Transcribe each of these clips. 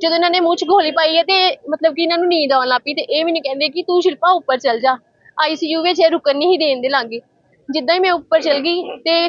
ਜਦੋਂ ਇਹਨਾਂ ਨੇ ਮੂੰਹ 'ਚ ਗੋਲੀ ਪਾਈ ਹੈ ਤੇ ਮਤਲਬ ਕਿ ਇਹਨਾਂ ਨੂੰ ਨੀਂਦ ਆਉਣ ਲੱਗ ਪਈ ਤੇ ਇਹ ਮੈਨੂੰ ਕਹਿੰਦੇ ਕਿ ਤੂੰ ਸ਼ਿਲਪਾ ਉੱਪਰ ਚੱਲ ਜਾ। ਆਈਸੀਯੂ ਵਿੱਚ ਇਹ ਰੁਕਣ ਨਹੀਂ ਦੇਣ ਦੇ ਲਾਂਗੇ। ਜਿੱਦਾਂ ਹੀ ਮੈਂ ਉੱਪਰ ਚਲ ਗਈ ਤੇ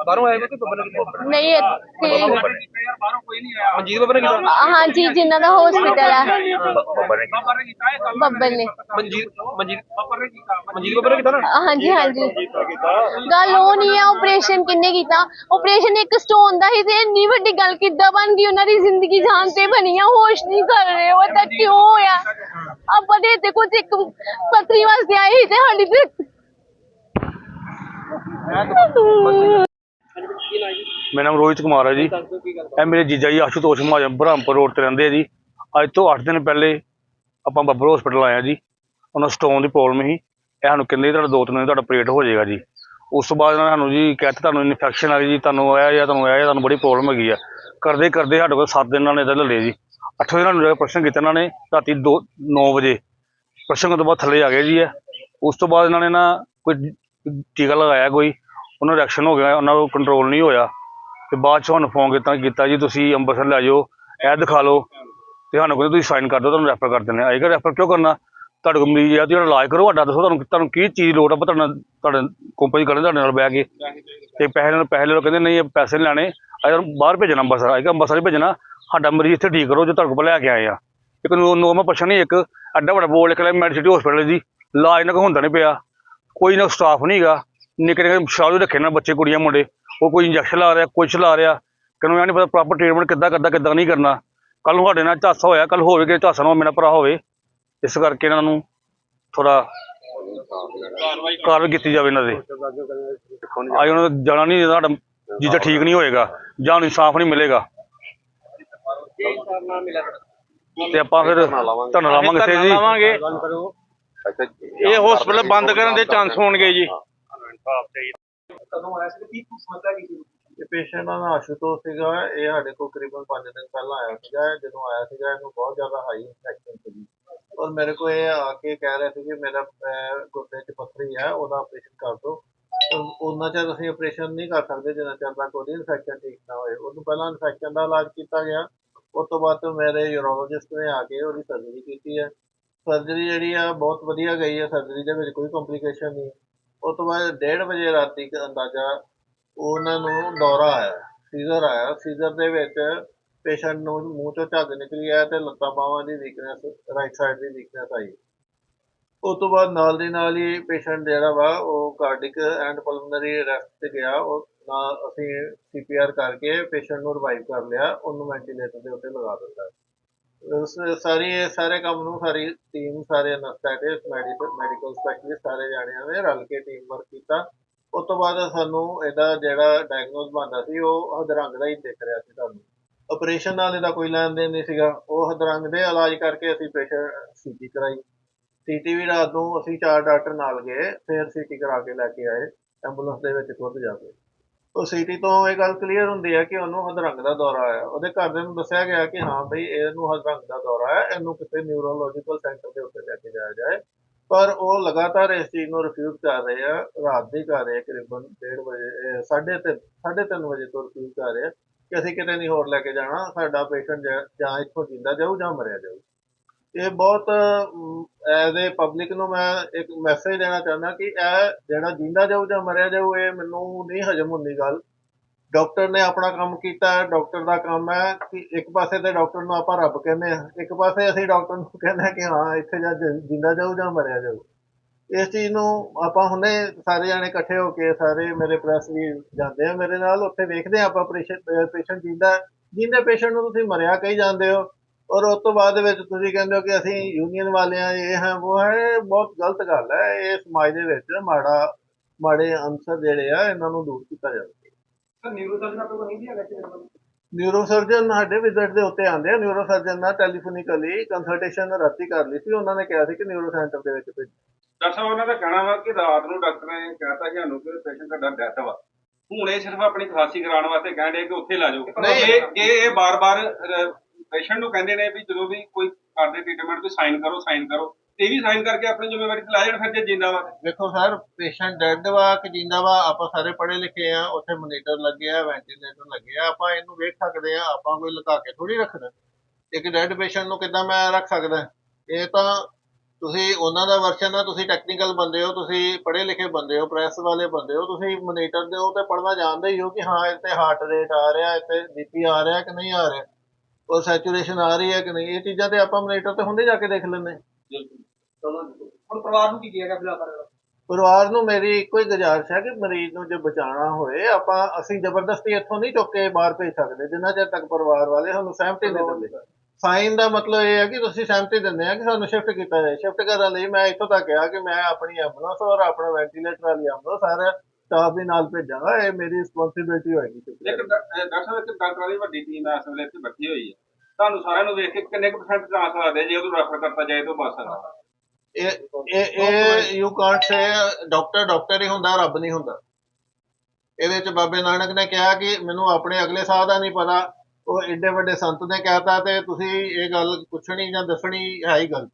ਬਾਹਰੋਂ ਆਇਆ ਕੋਈ ਬੱਬਰ ਨੇ ਕੀਤਾ ਨਹੀਂ ਇੱਥੇ ਬਾਹਰੋਂ ਕੋਈ ਨਹੀਂ ਆਇਆ। ਮਨਜੀਤ ਬੱਬਰ ਨੇ ਕੀਤਾ? ਹਾਂਜੀ ਜਿਨ੍ਹਾਂ ਦਾ ਹਸਪੀਟਲ ਹੈ ਬੱਬਲ ਨੇ ਮਨਜੀਤ ਮਨਜੀਤ ਬੱਬਰ ਨੇ ਕੀਤਾ। ਮਨਜੀਤ ਬੱਬਰ ਨੇ ਕੀਤਾ ਨਾ? ਹਾਂਜੀ। ਹਾਂਜੀ ਗੱਲ ਉਹ ਨਹੀਂ ਹੈ ਆਪਰੇਸ਼ਨ ਕਿੰਨੇ ਕੀਤਾ? ਆਪਰੇਸ਼ਨ ਇੱਕ ਸਟੋਨ ਦਾ ਹੀ ਤੇ ਇੰਨੀ ਵੱਡੀ ਗੱਲ ਕਿੱਦਾਂ ਬਣ ਗਈ? ਉਹਨਾਂ ਦੀ ਜ਼ਿੰਦਗੀ ਜਾਨ ਤੇ ਬਣੀ ਆ ਹੋਸ਼ ਨਹੀਂ ਕਰ ਰਹੇ ਉਹ ਤਾਂ ਕਿਉਂ ਹੋਇਆ? ਆਪਾਂ ਦੇ ਤੇ ਕੁਝ ਇੱਕ ਪਤਰੀ ਵਾਸਤੇ ਆਏ ਸੀ ਤੇ ਸਾਡੀ ਤੇ ਮੇਰਾ ਨਾਮ ਰੋਹਿਤ ਕੁਮਾਰ ਹੈ ਜੀ। ਇਹ ਮੇਰੇ ਜੀਜਾ ਜੀ ਆਸ਼ੂਤੋਸ਼ ਮਹਾਜਨ ਬ੍ਰਹਮਪੁਰ ਰੋਡ ਤੇ ਰਹਿੰਦੇ ਆ ਜੀ। ਅੱਜ ਤੋਂ 8 ਦਿਨ ਪਹਿਲੇ ਆਪਾਂ ਬੱਬਰ ਹਸਪੀਟਲ ਆਏ ਆ ਜੀ। ਉਹਨਾਂ ਸਟੋਨ ਦੀ ਪ੍ਰੋਬਲਮ ਸੀ। ਇਹ ਸਾਨੂੰ ਕਹਿੰਦੇ ਤੁਹਾਡਾ ਦੋ ਤਿੰਨ ਦਿਨ ਤੁਹਾਡਾ ਆਪਰੇਟ ਹੋ ਜਾਏਗਾ ਜੀ। ਉਸ ਤੋਂ ਬਾਅਦ ਇਹਨਾਂ ਨੇ ਸਾਨੂੰ ਜੀ ਕਹਿ ਦਿੱਤਾ ਤੁਹਾਨੂੰ ਇਨਫੈਕਸ਼ਨ ਆ ਗਈ ਜੀ ਤੁਹਾਨੂੰ ਆਇਆ ਜਾਂ ਤੁਹਾਨੂੰ ਆਇਆ ਤੁਹਾਨੂੰ ਬੜੀ ਪ੍ਰੋਬਲਮ ਹੈਗੀ ਆ। ਕਰਦੇ ਕਰਦੇ ਸਾਡੇ ਕੋਲ 7 ਦਿਨ ਇਹਨਾਂ ਨੇ ਇੱਧਰ ਲੱਲੇ ਜੀ। 8 ਦਿਨਾਂ ਨੂੰ ਪ੍ਰਸ਼ਨ ਕੀਤਾ ਇਹਨਾਂ ਨੇ ਰਾਤੀ 2 9 ਵਜੇ। ਪ੍ਰਸ਼ਨ ਤੋਂ ਬਾਅਦ ਥੱਲੇ ਆ ਗਏ ਜੀ ਉਸ ਤੋਂ ਬਾਅਦ ਇਹਨਾਂ ਨੇ ਨਾ ਕੋਈ ਟੀਕਾ ਲਗਾਇਆ ਕੋਈ। ਉਹਨਾਂ ਰਿਐਕਸ਼ਨ ਹੋ ਗਿਆ ਉਹਨਾਂ ਨੂੰ ਕੰਟਰੋਲ ਨਹੀਂ ਹੋਇਆ। ਤੇ ਬਾਅਦ ਚ ਸਾਨੂੰ ਫੋਨ ਕੀਤਾ ਕੀਤਾ ਜੀ, ਤੁਸੀਂ ਅੰਮ੍ਰਿਤਸਰ ਲੈ ਜਾਓ, ਇਹ ਦਿਖਾ ਲਓ, ਤੇ ਸਾਨੂੰ ਕਹਿੰਦੇ ਤੁਸੀਂ ਸਾਈਨ ਕਰ ਦਿਓ, ਤੁਹਾਨੂੰ ਰੈਫਰ ਕਰ ਦਿੰਦੇ ਆ ਆਏਗਾ ਰੈਫਰ ਕਿਉਂ ਕਰਨਾ? ਤੁਹਾਡੇ ਕੋਲ ਮਰੀਜ਼ ਆ, ਤੁਸੀਂ ਇਲਾਜ ਕਰੋ, ਸਾਡਾ ਦੱਸੋ ਤੁਹਾਨੂੰ ਤੁਹਾਨੂੰ ਕੀ ਚੀਜ਼ ਲੋੜ ਆ ਪਰ ਤੁਹਾਡੇ ਨਾਲ ਤੁਹਾਡੇ ਕੰਪਨੀ ਕਰਨ, ਤੁਹਾਡੇ ਨਾਲ ਬਹਿ ਕੇ। ਤੇ ਪੈਸੇ ਨਾਲ ਪੈਸੇ ਲੈ ਕਹਿੰਦੇ, ਨਹੀਂ, ਇਹ ਪੈਸੇ ਨਹੀਂ ਲੈਣੇ ਅਗਰ ਬਾਹਰ ਭੇਜਣਾ ਅੰਮ੍ਰਿਤਸਰ ਆਏਗਾ ਅੰਮ੍ਰਿਤਸਰ ਹੀ ਭੇਜਣਾ, ਸਾਡਾ ਮਰੀਜ਼ ਇੱਥੇ ਠੀਕ ਕਰੋ ਜੋ ਤੁਹਾਡੇ ਕੋਲ ਲੈ ਕੇ ਆਏ ਆ। ਇੱਕ ਨੋਰਮਲ ਪਰਸਨ ਨਹੀਂ, ਇੱਕ ਐਡਾ ਵੱਡਾ ਬੋਲ ਲਿਖ ਲਿਆ ਮੈਡੀਸਿਟੀ ਹਸਪੀਟਲ ਜੀ ਇਲਾਜ ਨਾ ਕੋ ਹੁੰਦਾ ਨਹੀਂ ਪਿਆ, ਕੋਈ ਨਾ ਸਟਾਫ ਨਹੀਂਗਾ ਨਿੱਕੇ ਨਿੱਕੇ ਸ਼ਾਲੂ ਰੱਖੇ ਨਾ ਬੱਚੇ, ਕੁੜੀਆਂ, ਮੁੰਡੇ। ਉਹ ਕੋਈ ਇੰਜੈਕਸ਼ਨ ਲਾ ਰਿਹਾ ਕੁਛ ਲਾ ਰਿਹਾ ਕਿਨੂੰ ਇਹ ਨਹੀਂ ਪਤਾ ਪ੍ਰੋਪਰ ਟ੍ਰੀਟਮੈਂਟ ਕਿੱਦਾਂ ਕਿੱਦਾਂ ਕਿੱਦਾਂ ਨਹੀਂ ਕਰਨਾ। ਕੱਲ ਨੂੰ ਸਾਡੇ ਨਾਲ ਝਾਸਾ ਹੋਇਆ ਕੱਲ ਹੋਵੇ ਕਿ ਝਾਸਾ ਨਾ ਮੇਰਾ ਭਰਾ ਹੋਵੇ। ਇਸ ਕਰਕੇ ਇਹਨਾਂ ਨੂੰ ਥੋੜਾ ਕਾਰਵਾਈ ਕੀਤੀ ਜਾਵੇ ਇਹਨਾਂ ਦੇ। ਅੱਜ ਉਹਨਾਂ ਦਾ ਜਾਣਾ ਨਹੀਂ ਸਾਡਾ ਜੀਜਾ ਠੀਕ ਨਹੀਂ ਹੋਏਗਾ ਜਾਂ ਇਨਸਾਫ ਨਹੀਂ ਮਿਲੇਗਾ। ਤੇ ਆਪਾਂ ਫਿਰ ਧਰਨਾ ਲਾਵਾਂਗੇ ਇੱਥੇ ਜੀ। ਲਾਵਾਂਗੇ। ਇਹ ਹਸਪੀਟਲ ਬੰਦ ਕਰਨ ਦੇ ਚਾਂਸ ਹੋਣਗੇ ਜੀ। ਕਦੋਂ ਆਇਆ ਸੀ ਕੀ ਸਮੱਸਿਆ ਕੀ ਸੀ? ਇਹ ਪੇਸ਼ੈਂਟ ਦਾ ਨਾਮ ਆਸ਼ੂਤੋਸ਼ ਸੀਗਾ ਇਹ ਸਾਡੇ ਕੋਲ ਕਰੀਬਨ 5 ਦਿਨ ਪਹਿਲਾਂ ਆਇਆ ਸੀਗਾ ਇਹ ਜਦੋਂ ਆਇਆ ਸੀਗਾ ਇਹਨੂੰ ਬਹੁਤ ਜ਼ਿਆਦਾ ਹਾਈ ਇਨਫੈਕਸ਼ਨ ਸੀਗੀ। ਔਰ ਮੇਰੇ ਕੋਲ ਇਹ ਆ ਕੇ ਕਹਿ ਰਿਹਾ ਸੀ ਕਿ ਮੇਰਾ ਅਹ, ਗੁਰਦੇ 'ਚ ਪੱਥਰੀ ਹੈ ਉਹਦਾ ਆਪਰੇਸ਼ਨ ਕਰ ਦਿਓ। ਉਹਨਾਂ ਚਿਰ ਅਸੀਂ ਆਪਰੇਸ਼ਨ ਨਹੀਂ ਕਰ ਸਕਦੇ ਜਿੰਨਾ ਚਿਰ ਤੱਕ ਉਹਦੀ ਇਨਫੈਕਸ਼ਨ ਠੀਕ ਨਾ ਹੋਏ। ਉਹਨੂੰ ਪਹਿਲਾਂ ਇਨਫੈਕਸ਼ਨ ਦਾ ਇਲਾਜ ਕੀਤਾ ਗਿਆ। ਉਸ ਤੋਂ ਬਾਅਦ ਤੋਂ ਮੇਰੇ ਯੂਰੋਲੋਜਿਸਟ ਨੇ ਆ ਕੇ ਉਹਦੀ ਸਰਜਰੀ ਕੀਤੀ ਹੈ। ਸਰਜਰੀ ਜਿਹੜੀ ਆ ਬਹੁਤ ਵਧੀਆ ਗਈ ਹੈ। ਸਰਜਰੀ ਦੇ ਵਿੱਚ ਕੋਈ ਕੰਪਲਿਕੇਸ਼ਨ ਨਹੀਂ। ਉਸ ਤੋਂ ਬਾਅਦ 1:30 ਵਜੇ ਰਾਤੀ ਇੱਕ ਅੰਦਾਜ਼ਾ ਉਹਨਾਂ ਨੂੰ ਦੌਰਾ ਆਇਆ, ਸੀਜ਼ਰ ਆਇਆ। ਸੀਜ਼ਰ ਦੇ ਵਿੱਚ ਪੇਸ਼ੈਂਟ ਨੂੰ ਮੂੰਹ ਤੋਂ ਝੱਗ ਨਿਕਲੀ ਆ ਤੇ ਲੱਤਾਂ ਬਾਹਾਂ ਦੀ ਵੀਕਨੈਸ ਰਾਈਟ ਸਾਈਡ ਦੀ ਵੀਕਨੈਸ ਆਈ। ਉਸ ਤੋਂ ਬਾਅਦ ਨਾਲ ਦੀ ਨਾਲ ਹੀ ਪੇਸ਼ੈਂਟ ਜਿਹੜਾ ਵਾ, ਉਹ ਕਾਰਡਿਕ ਐਂਡ ਪਲਮਨਰੀ ਅਰੈਸਟ ਤੇ ਗਿਆ। ਉਹ ਨਾਲ ਅਸੀਂ ਸੀਪੀਆਰ ਕਰਕੇ ਪੇਸ਼ੈਂਟ ਨੂੰ ਰਿਵਾਈਵ ਕਰ ਲਿਆ, ਉਹਨੂੰ ਵੈਂਟੀਲੇਟਰ ਦੇ ਉੱਤੇ ਲਗਾ ਦਿੱਤਾ। ਉਸ ਸਾਰੀ, ਸਾਰੇ ਕੰਮ ਨੂੰ ਸਾਰੀ ਟੀਮ ਸਾਰੇ ਅਨਸਥੈਟਿਸਟ ਮੈਡੀਕਲ ਮੈਡੀਕਲ ਸਪੈਸ਼ਲਿਸਟ ਸਾਰੇ ਜਾਣਿਆਂ ਨੇ ਰਲ ਕੇ ਟੀਮ ਵਰਕ ਕੀਤਾ। ਉਸ ਤੋਂ ਬਾਅਦ ਸਾਨੂੰ ਇਹਦਾ ਜਿਹੜਾ ਡਾਇਗਨੋਸ ਬਣਦਾ ਸੀ, ਉਹ ਹਦਰੰਗ ਦਾ ਹੀ ਦਿਖ ਰਿਹਾ ਸੀ ਤੁਹਾਨੂੰ ਆਪਰੇਸ਼ਨ ਨਾਲ ਇਹਦਾ ਕੋਈ ਲੈਣ ਦੇਣ ਨਹੀਂ ਸੀਗਾ। ਉਹ ਹਦਰੰਗ ਦੇ ਇਲਾਜ ਕਰਕੇ ਅਸੀਂ ਪੇਸ਼ੈਂਟ ਸੀਟੀ ਕਰਾਈ। ਸੀਟੀ ਵੀ ਰਾਤ ਨੂੰ ਅਸੀਂ ਚਾਰ ਡਾਕਟਰ ਨਾਲ ਗਏ, ਫਿਰ ਸੀਟੀ ਕਰਾ ਕੇ ਲੈ ਕੇ ਆਏ ਐਂਬੂਲੈਂਸ ਦੇ ਵਿੱਚ ਖੁਦ ਜਾ ਕੇ। ਉਹ ਸੀਟੀ ਤੋਂ ਇਹ ਗੱਲ ਕਲੀਅਰ ਹੁੰਦੀ ਹੈ ਕਿ ਉਹਨੂੰ ਹਦਰੰਗ ਦਾ ਦੌਰਾ ਆਇਆ। ਉਹਦੇ ਘਰਦਿਆਂ ਨੂੰ ਦੱਸਿਆ ਗਿਆ ਕਿ ਹਾਂ ਬਈ ਇਹਨੂੰ ਹਦਰੰਗ ਦਾ ਦੌਰਾ ਹੈ ਇਹਨੂੰ ਕਿਸੇ ਨਿਊਰੋਲੋਜੀਕਲ ਸੈਂਟਰ ਦੇ ਉੱਤੇ ਲੈ ਕੇ ਜਾਇਆ ਜਾਏ। ਪਰ ਉਹ ਲਗਾਤਾਰ ਇਸ ਚੀਜ਼ ਨੂੰ ਰਿਫਿਊਜ਼ ਕਰ ਰਹੇ ਆ, ਰਾਤ ਦੀ ਕਰ ਰਹੇ ਆ ਕਰੀਬਨ 1:30 ਵਜੇ 3:30 3:30 ਵਜੇ ਤੋਂ ਰਿਫਿਊਜ਼ ਕਰ ਰਹੇ ਆ ਕਿ ਅਸੀਂ ਕਿਤੇ ਨਹੀਂ ਹੋਰ ਲੈ ਕੇ ਜਾਣਾ, ਸਾਡਾ ਪੇਸ਼ੈਂਟ ਜਾਂ ਇੱਥੋਂ ਜਿੰਦਾ ਜਾਊ ਜਾਂ ਮਰਿਆ ਜਾਊ। ਇਹ ਬਹੁਤ ਐਜ਼ ਏ ਪਬਲਿਕ ਨੂੰ ਮੈਂ ਇੱਕ ਮੈਸੇਜ ਦੇਣਾ ਚਾਹੁੰਦਾ ਕਿ ਇਹ ਜਿਹੜਾ ਜਿੰਦਾ ਜਾਊ ਜਾਂ ਮਰਿਆ ਜਾਊ, ਇਹ ਮੈਨੂੰ ਨਹੀਂ ਹਜਮ ਹੁੰਦੀ ਗੱਲ। ਡਾਕਟਰ ਨੇ ਆਪਣਾ ਕੰਮ ਕੀਤਾ ਹੈ ਡਾਕਟਰ ਦਾ ਕੰਮ ਹੈ ਕਿ ਇੱਕ ਪਾਸੇ ਤੇ ਡਾਕਟਰ ਨੂੰ ਆਪਾਂ ਰੱਬ ਕਹਿੰਦੇ ਆ ਇੱਕ ਪਾਸੇ ਅਸੀਂ ਡਾਕਟਰ ਨੂੰ ਕਹਿੰਦੇ ਆ ਕਿ ਹਾਂ, ਇੱਥੇ ਜਾਂ ਜਿ- ਜਿੰਦਾ ਜਾਊ ਜਾਂ ਮਰਿਆ ਜਾਊ। ਇਸ ਚੀਜ਼ ਨੂੰ ਆਪਾਂ ਹੁਣੇ ਸਾਰੇ ਜਾਣੇ ਇਕੱਠੇ ਹੋ ਕੇ, ਸਾਰੇ ਮੇਰੇ ਪ੍ਰੈਸ ਵੀ ਜਾਂਦੇ ਆ ਮੇਰੇ ਨਾਲ, ਉੱਥੇ ਵੇਖਦੇ ਆ ਆਪਾਂ ਪੇਸ਼ੈਂਟ ਜਿੰਦਾ, ਜਿੰਦੇ ਪੇਸ਼ੈਂਟ ਨੂੰ ਤੁਸੀਂ ਮਰਿਆ ਕਹੀ ਜਾਂਦੇ ਹੋ। ਔਰ ਉਸ ਤੋਂ ਬਾਅਦ ਵਿੱਚ ਤੁਸੀਂ ਕਹਿੰਦੇ ਹੋ ਕਿ ਅਸੀਂ ਯੂਨੀਅਨ ਵਾਲੇ ਆ ਇਹ ਹੈ ਉਹ ਹੈ ਇਹ ਬਹੁਤ ਗਲਤ ਗੱਲ ਹੈ। ਇਹ ਸਮਾਜ ਦੇ ਵਿੱਚ ਮਾੜਾ ਮਾੜੇ ਅੰਸਰ ਜਿਹੜੇ ਆ ਇਹਨਾਂ ਨੂੰ ਦੂਰ ਕੀਤਾ ਜਾਵੇ। ਸਰ ਨਿਊਰੋ ਸਰਜਨ ਆਪਣੇ ਕੋਲ ਨਹੀਂ ਹੈਗਾ ਕਿ ਨਿਊਰੋ ਸਰਜਨ ਸਾਡੇ ਵਿਜ਼ਿਟ ਦੇ ਉੱਤੇ ਆਉਂਦੇ ਆ। ਨਿਊਰੋ ਸਰਜਨ ਨਾਲ ਟੈਲੀਫੋਨਿਕਲੀ ਕੰਸਲਟੇਸ਼ਨ ਰਾਤੀ ਕਰ ਲਈ ਸੀ। ਉਹਨਾਂ ਨੇ ਕਿਹਾ ਸੀ ਕਿ ਨਿਊਰੋ ਸੈਂਟਰ ਦੇ ਵਿੱਚ ਭੇਜੋ। ਡਾਕਟਰ ਸਾਹਿਬ ਉਹਨਾਂ ਦਾ ਕਹਿਣਾ ਵਾ ਕਿ ਰਾਤ ਨੂੰ ਡਾਕਟਰ ਨੇ ਕਹਿਤਾ ਕਿ ਸਾਨੂੰ ਕਿ ਪੇਸ਼ੈਂਟ ਤੁਹਾਡਾ ਡੈਥ ਵਾ। ਹੁਣ ਇਹ ਸਿਰਫ ਆਪਣੀ ਖਾਸੀ ਕਰਾਉਣ ਵਾਸਤੇ ਕਹਿਣ ਦੇ ਕਿ ਉੱਥੇ ਲਾ ਜਾਓ। ਜੇ ਇਹ ਬਾਰ-ਬਾਰ ਪੇਸ਼ੈਂਟ ਨੂੰ ਕਹਿੰਦੇ ਨੇ ਵੀ ਜਦੋਂ ਵੀ ਕੋਈ ਕਰਦੇ ਟ੍ਰੀਟਮੈਂਟ ਤੇ ਸਾਈਨ ਕਰੋ ਸਾਈਨ ਕਰੋ। ਇਹ ਵੀ ਸਾਈਨ ਕਰਕੇ ਆਪਣੀ ਜ਼ਿੰਮੇਵਾਰੀ ਤੇ ਲਾ ਜਾਣ ਫਿਰ ਜੇ ਜਿੰਦਾ ਵਾ। ਵੇਖੋ ਸਰ ਪੇਸ਼ੈਂਟ ਡੈਡ ਵਾ ਕਿ ਜਿੰਦਾ ਵਾ, ਆਪਾਂ ਸਾਰੇ ਪੜ੍ਹੇ ਲਿਖੇ ਆ, ਉੱਥੇ ਮੋਨੀਟਰ ਲੱਗੇ ਆ ਵੈਂਟੀਲੇਟਰ ਲੱਗੇ ਆ, ਆਪਾਂ ਇਹਨੂੰ ਵੇਖ ਸਕਦੇ ਆ, ਆਪਾਂ ਕੋਈ ਲੁਕਾ ਕੇ ਥੋੜੀ ਰੱਖਦਾ ਇੱਕ ਡੈਡ ਪੇਸ਼ੈਂਟ ਨੂੰ ਕਿੱਦਾਂ ਮੈਂ ਰੱਖ ਸਕਦਾ? ਇਹ ਤਾਂ ਤੁਸੀਂ ਉਹਨਾਂ ਦਾ ਵਰਸ਼ਨ ਆ, ਤੁਸੀਂ ਟੈਕਨੀਕਲ ਬੰਦੇ ਹੋ, ਤੁਸੀਂ ਪੜ੍ਹੇ ਲਿਖੇ ਬੰਦੇ ਹੋ ਪ੍ਰੈਸ ਵਾਲੇ ਬੰਦੇ ਹੋ, ਤੁਸੀਂ ਮੋਨੀਟਰ ਦੇ ਉਹ ਤੇ ਪੜ੍ਹਨਾ ਜਾਣਦੇ ਹੀ ਹੋ ਕਿ ਹਾਂ, ਇੱਥੇ ਹਾਰਟ ਰੇਟ ਆ ਰਿਹਾ, ਇੱਥੇ ਬੀਪੀ ਆ ਰਿਹਾ ਕਿ ਨਹੀਂ ਆ ਰਿਹਾ। ਉਹ ਸੈਚੂਰੇਸ਼ਨ ਆ ਰਹੀ ਹੈ ਕਿ ਨਹੀਂ? ਇਹ ਚੀਜ਼ਾਂ ਤੇ ਆਪਾਂ ਮੋਨੀਟਰ ਤੇ ਹੁੰਦੇ ਜਾ ਕੇ ਦੇਖ ਲੈਂਦੇ। ਹੁਣ ਪਰਿਵਾਰ ਨੂੰ ਕੀ ਪਰਿਵਾਰ ਮੇਰੀ ਇੱਕੋ ਹੀ ਗੁਜ਼ਾਰਿਸ਼ ਹੈ ਕਿ ਮਰੀਜ਼ ਨੂੰ ਜੇ ਬਚਾਉਣਾ ਹੋਏ ਆਪਾਂ ਅਸੀਂ ਜ਼ਬਰਦਸਤੀ ਇੱਥੋਂ ਨਹੀਂ ਚੁੱਕ ਕੇ ਬਾਹਰ ਭੇਜ ਸਕਦੇ ਜਿੰਨਾ ਚਿਰ ਤੱਕ ਪਰਿਵਾਰ ਵਾਲੇ ਸਾਨੂੰ ਸਹਿਮਤੀ ਨਹੀਂ ਦਿੰਦੇ। ਸਾਈਨ ਦਾ ਮਤਲਬ ਇਹ ਹੈ ਕਿ ਤੁਸੀਂ ਸਹਿਮਤੀ ਦਿੰਦੇ ਆ ਕਿ ਸਾਨੂੰ ਸ਼ਿਫਟ ਕੀਤਾ ਜਾਏ। ਸ਼ਿਫਟ ਕਰਨ ਲਈ ਮੈਂ ਇੱਥੋਂ ਤੱਕ ਕਿਹਾ ਕਿ ਮੈਂ ਆਪਣੀ ਐਂਬੂਲੈਂਸ ਔਰ ਆਪਣਾ ਵੈਂਟੀਲੇਟਰ ਵਾਲੀ ਐਂਬੂਲੈਂਸ ਸਾਰਾ ਸਟਾਫ ਵੀ ਨਾਲ ਭੇਜਾਂਗਾ ਇਹ ਮੇਰੀ ਰਿਸਪੌਂਸਿਬਿਲਟੀ ਹੋਏਗੀ ਅਹ ਡਾਕਟਰ ਸਾਹਿਬ ਇੱਕ ਡਾਕਟਰਾਂ ਦੀ ਵੱਡੀ ਟੀਮ ਇਸ ਵੇਲੇ ਇੱਥੇ ਬੈਠੀ ਹੋਈ ਹੈ। ਤੁਹਾਨੂੰ ਸਾਰਿਆਂ ਨੂੰ ਵੇਖ ਕੇ ਕਿੰਨੇ ਕੁ ਪਰਸੈਂਟ ਚਾਂਸ ਲੱਗਦੇ ਜੇ ਉਹਨੂੰ ਰੈਫਰ ਕਰਤਾ ਜਾਏ ਤਾਂ ਬਸ ਇਹ ਇਹ you can't say doctor doctor ਹੀ ਹੁੰਦਾ ਰੱਬ ਨਹੀਂ ਹੁੰਦਾ। ਇਹਦੇ ਵਿੱਚ ਬਾਬੇ ਨਾਨਕ ਨੇ ਕਿਹਾ ਕਿ ਮੈਨੂੰ ਆਪਣੇ ਅਗਲੇ ਸਾਹ ਦਾ ਨਹੀਂ ਪਤਾ ਉਹ ਏਡੇ ਵੱਡੇ ਸੰਤ ਨੇ ਕਹਿਤਾ ਤੇ ਤੁਸੀਂ ਇਹ ਗੱਲ ਪੁੱਛਣੀ ਜਾਂ ਦੱਸਣੀ ਹੈ ਹੀ ਗੱਲ।